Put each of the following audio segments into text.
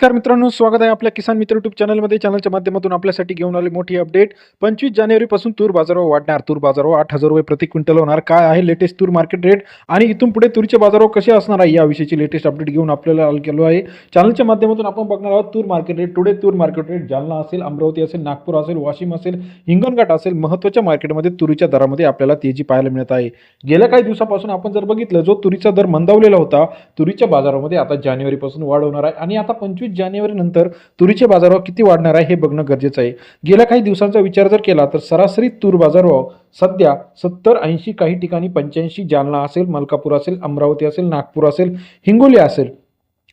नमस्कार मित्रांनो स्वागत आहे आपल्या किसान मित्र युट्यूब चॅनलमध्ये चॅनलच्या माध्यमातून आपल्यासाठी घेऊन आले मोठी अपडेट पंचवीस जानेवारीपासून तूर बाजारावर वाढणार. तूर बाजारावर आठ हजार रुपये प्रति क्विंटल होणार. काय आहे लेटेस्ट तूर मार्केट रेट आणि इथून पुढे तूरचे बाजारावर कसे असणार आहे? याविषयीची लेटेस्ट अपडेट घेऊन आपल्याला आल आहे. चॅनलच्या माध्यमातून आपण बघणार आहोत तूर मार्केट रेट टुडे तूर मार्केट रेट जालना असेल अमरावती असेल नागपूर असेल वाशिम असेल हिंगणघाट असेल महत्त्वाच्या मार्केटमध्ये तुरीच्या दरामध्ये आपल्याला तेजी पाहायला मिळत आहे. गेल्या काही दिवसापासून आपण जर बघितलं जो तुरीचा दर मंदावलेला होता तुरीच्या बाजारामध्ये आता जानेवारीपासून वाढ होणार आहे. आणि आता पंचवीस जानेवारी नंतर तुरीचे बाजारभाव किती वाढणार आहे हे बघणं गरजेचं आहे. गेल्या काही दिवसांचा विचार जर केला तर सरासरी तूर बाजारभाव सध्या सत्तर ऐंशी काही ठिकाणी पंच्याऐंशी जालना असेल मलकापूर असेल अमरावती असेल नागपूर असेल हिंगोली असेल.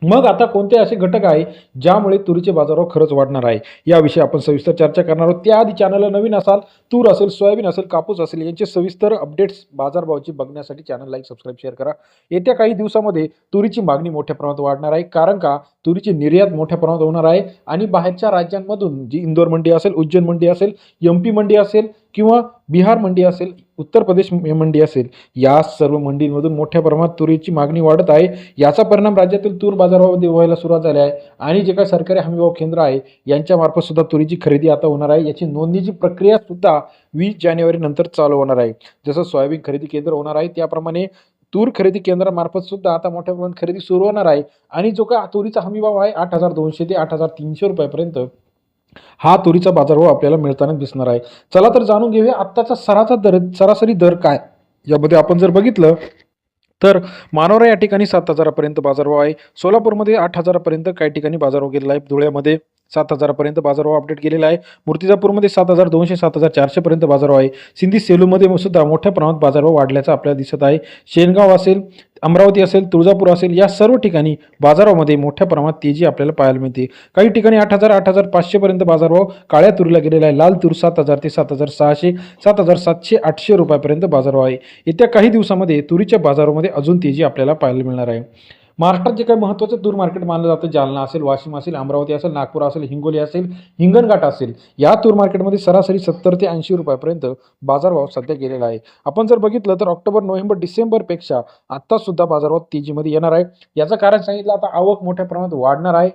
मग आता कोणते असे घटक आहे ज्यामुळे तुरीचे बाजारभाव खरंच वाढणार आहे? याविषयी आपण सविस्तर चर्चा करणार आहोत. त्याआधी चॅनलला नवीन असाल तूर असेल सोयाबीन असेल कापूस असेल यांचे सविस्तर अपडेट्स बाजारभावाची बघण्यासाठी चॅनल लाईक सबस्क्राईब शेअर करा. येत्या काही दिवसामध्ये तुरीची मागणी मोठ्या प्रमाणात वाढणार आहे. कारण का? तुरीची निर्यात मोठ्या प्रमाणात होणार आहे. आणि बाहेरच्या राज्यांमधून जी इंदोर मंडी असेल उज्जैन मंडी असेल एम पी मंडी असेल किंवा बिहार मंडी असेल उत्तर प्रदेश मंडी असेल या सर्व मंडीमधून मोठ्या प्रमाणात तुरीची मागणी वाढत आहे. याचा परिणाम राज्यातील तूर बाजारामध्ये व्हायला सुरुवात झाली आहे आणि जे काही सरकारी हमीभाव केंद्र आहे यांच्यामार्फत सुद्धा तुरीची खरेदी आता होणार आहे. याची नोंदणीची प्रक्रिया सुद्धा वीस जानेवारी नंतर चालू होणार आहे. जसं सोयाबीन खरेदी केंद्र होणार आहे त्याप्रमाणे तूर खरेदी केंद्रामार्फत सुद्धा आता मोठ्या प्रमाणात खरेदी सुरू होणार आहे. आणि जो काय तुरीचा हमीभाव आहे आठ हजार दोनशे ते आठ हजार तीनशे रुपयापर्यंत हा तुरीचा बाजारभाव आपल्याला मिळताना दिसणार आहे. चला तर जाणून घेऊया आत्ताचा सराचा दर सरासरी दर काय? यामध्ये आपण जर बघितलं तर मानोरा या ठिकाणी सात हजारापर्यंत बाजारभाव आहे. सोलापूरमध्ये आठ हजारापर्यंत काही ठिकाणी बाजारभाव गेलेला आहे. धुळ्यामध्ये सात हजारापर्यंत बाजारभाव अपडेट केलेला आहे. मूर्तिजापूरमध्ये सात हजार दोनशे सात हजार चारशेपर्यंत बाजारभाव आहे. सिंधी सेलूमध्ये सुद्धा मोठ्या प्रमाणात बाजारभाव वाढल्याचा आपल्याला दिसत आहे. शेनगाव असेल अमरावती असेल तुळजापूर असेल या सर्व ठिकाणी बाजारामध्ये मोठ्या प्रमाणात तेजी आपल्याला पाहायला मिळते. काही ठिकाणी आठ हजार आठ हजार पाचशेपर्यंत बाजारभाव काळ्या तुरीला गेलेला आहे. लाल तूर सात हजार ते सात हजार सहाशे सात हजार सातशे आठशे रुपयापर्यंत बाजारभाव आहे. येत्या काही दिवसामध्ये तुरीच्या बाजारामध्ये अजून तेजी आपल्याला पाहायला मिळणार आहे. महाराष्ट्रात जे काही महत्त्वाचं दूर मार्केट मानलं जातं जालना असेल वाशिम असेल अमरावती असेल नागपूर असेल हिंगोली असेल हिंगणघाट असेल या तूर मार्केटमध्ये सरासरी सत्तर ते ऐंशी रुपयापर्यंत बाजारभाव सध्या गेलेला आहे. आपण जर बघितलं तर ऑक्टोबर नोव्हेंबर डिसेंबरपेक्षा आत्तासुद्धा बाजारभाव तेजीमध्ये येणार आहे. याचं कारण सांगितलं आता आवक मोठ्या प्रमाणात वाढणार आहे.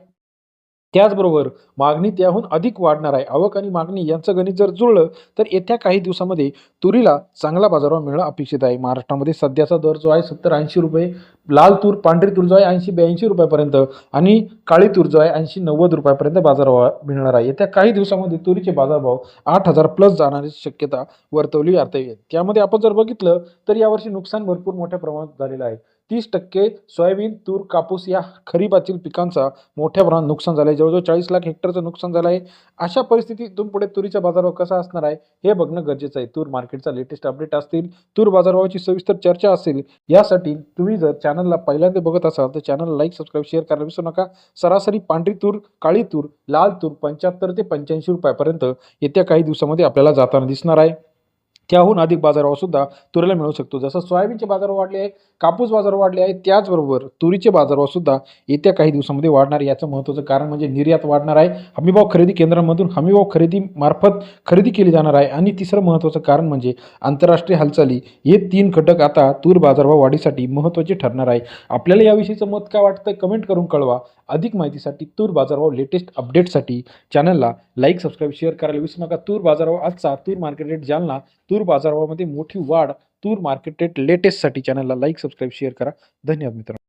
त्याचबरोबर मागणी त्याहून अधिक वाढणार आहे. आवक आणि मागणी यांचं गणित जर जुळलं तर येत्या काही दिवसामध्ये तुरीला चांगला बाजारभाव मिळणं अपेक्षित आहे. महाराष्ट्रामध्ये सध्याचा दर जो आहे सत्तर ऐंशी रुपये लाल तूर पांढरी तूर जो आहे ऐंशी ब्याऐंशी रुपयापर्यंत आणि काळी तूर जो आहे ऐंशी नव्वद रुपयापर्यंत बाजारभाव मिळणार आहे. येत्या काही दिवसामध्ये तुरीचे बाजारभाव आठ हजार प्लस जाण्याची शक्यता वर्तवली जाते. त्यामध्ये आपण जर बघितलं तर यावर्षी नुकसान भरपूर मोठ्या प्रमाणात झालेलं आहे. तीस टक्के सोयाबीन तूर कापूस या खरीपातील पिकांचा मोठ्या प्रमाणात नुकसान झालं आहे जवळजवळ चाळीस लाख हेक्टरचं नुकसान झालं आहे अशा परिस्थितीत इथून पुढे तुरीचा बाजारभाव कसा असणार आहे हे बघणं गरजेचं आहे. तूर मार्केटचा लेटेस्ट अपडेट असतील तूर बाजारभावाची सविस्तर चर्चा असेल यासाठी तुम्ही जर चॅनलला पहिल्यांदा बघत असाल तर चॅनल लाईक सबस्क्राईब शेअर करायला विसरू नका. सरासरी पांढरी तूर काळी तूर लाल तूर पंच्याहत्तर ते पंच्याऐंशी रुपयापर्यंत येत्या काही दिवसामध्ये आपल्याला जाताना दिसणार आहे. त्याहून अधिक बाजारभावसुद्धा तुरीला मिळू शकतो. जसं सोयाबीनचे बाजार वाढले आहे कापूस बाजार वाढले आहे त्याचबरोबर तुरीचे बाजारभावसुद्धा येत्या काही दिवसामध्ये वाढणार आहे. याचं महत्त्वाचं कारण म्हणजे निर्यात वाढणार आहे. हमीभाव खरेदी केंद्रांमधून हमीभाव खरेदी मार्फत खरेदी केली जाणार आहे. आणि तिसरं महत्त्वाचं कारण म्हणजे आंतरराष्ट्रीय हालचाली. हे तीन घटक आता तूर बाजारभाव वाढीसाठी महत्त्वाचे ठरणार आहे. आपल्याला याविषयीचं मत काय वाटतं कमेंट करून कळवा. अधिक माहितीसाठी तूर बाजारभाव लेटेस्ट अपडेटसाठी चॅनलला लाईक सबस्क्राईब शेअर करायला विसरू नका. तूर बाजारभाव आजचा तूर मार्केट रेट जालना. तूर बाजारभावामध्ये मोठी वाढ तूर मार्केट रेट लेटेस्टसाठी चॅनलला लाईक सबस्क्राईब शेअर करा. धन्यवाद मित्रांनो.